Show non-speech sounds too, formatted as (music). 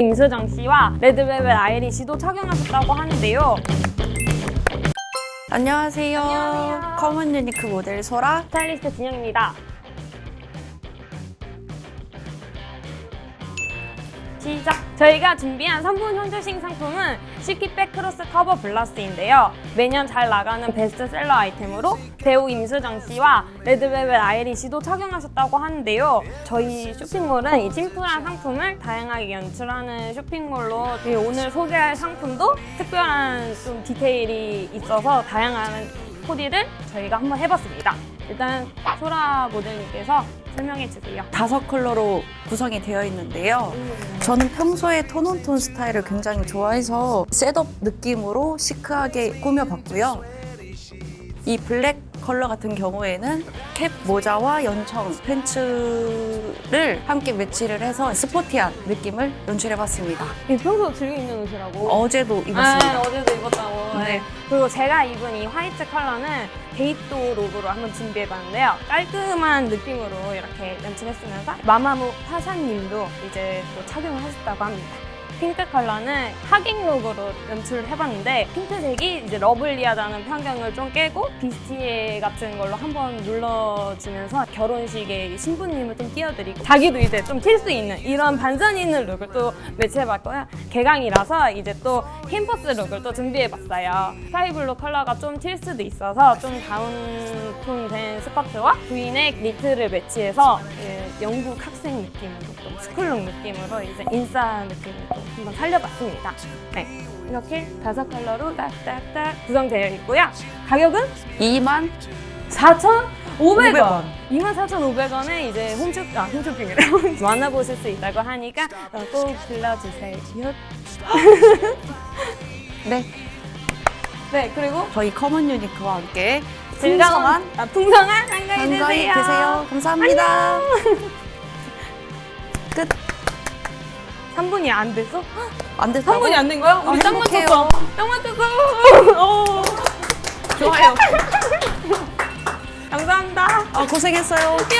임수정 씨와 레드벨벳 아이린 씨도 착용하셨다고 하는데요. 안녕하세요. 안녕하세요. 커먼 유니크 모델 소라. 스타일리스트 진영입니다. 시작! 저희가 준비한 3분 현조식 상품은 시키백 크로스 커버 블라스인데요. 매년 잘 나가는 베스트셀러 아이템으로 배우 임수정 씨와 레드벨벳 아이린 씨도 착용하셨다고 하는데요. 저희 쇼핑몰은 이 심플한 상품을 다양하게 연출하는 쇼핑몰로 이 오늘 소개할 상품도 특별한 좀 디테일이 있어서 다양한 코디를 저희가 한번 해봤습니다. 일단 소라 모델님께서 설명해 주세요. 다섯 컬러로 구성이 되어 있는데요. 저는 평소에 톤온톤 스타일을 굉장히 좋아해서 셋업 느낌으로 시크하게 꾸며봤고요. 이 블랙 컬러 같은 경우에는 캡 모자와 연청 팬츠를 함께 매치를 해서 스포티한 느낌을 연출해봤습니다. 이 평소 즐겨 입는 옷이라고. 어제도 입었습니다. 아, 어제도 입었다고. 네. 네. 그리고 제가 입은 이 화이트 컬러는 데이또 룩으로 한번 준비해봤는데요. 깔끔한 느낌으로 이렇게 연출했으면서 마마무 파사님도 이제 또 착용을 하셨다고 합니다. 핑크 컬러는 하객 룩으로 연출을 해봤는데 핑크색이 이제 러블리하다는 편견을 좀 깨고 비스티에 같은 걸로 한번 눌러주면서 결혼식에 신부님을 좀 띄워드리고 자기도 이제 좀 튈 수 있는 이런 반전 있는 룩을 또 매치해봤고요. 개강이라서 이제 또 캠퍼스 룩을 또 준비해봤어요. 스카이블루 컬러가 좀 튈 수도 있어서 좀 다운톤 된 스커트와 브이넥 니트를 매치해서 예, 영국 학생 느낌으로 또 스쿨룩 느낌으로 이제 인싸 느낌으로 또 한번 살려봤습니다. 네. 이렇게 다섯 컬러로 딱딱딱 구성되어 있고요. 가격은 2만 4,500원. 24,500원에 이제 홈쇼, 아, 홈쇼핑이래. 만나보실 (laughs) 수 있다고 하니까 어, 꼭 불러주세요. (laughs) 네, 네, 그리고 저희 커먼 유니크와 함께 즐거운, 풍성한 아, 풍성한 한가위 한가위 되세요. 되세요. 감사합니다. 끝. 3분이 안 됐어? 안 됐다고? 3분이 안 된 거야? 우리 아, 딱 행복해요. 맞췄어. 딱 맞췄어. 어. 좋아요. (laughs) 감사합니다. 아, 고생했어요. 예.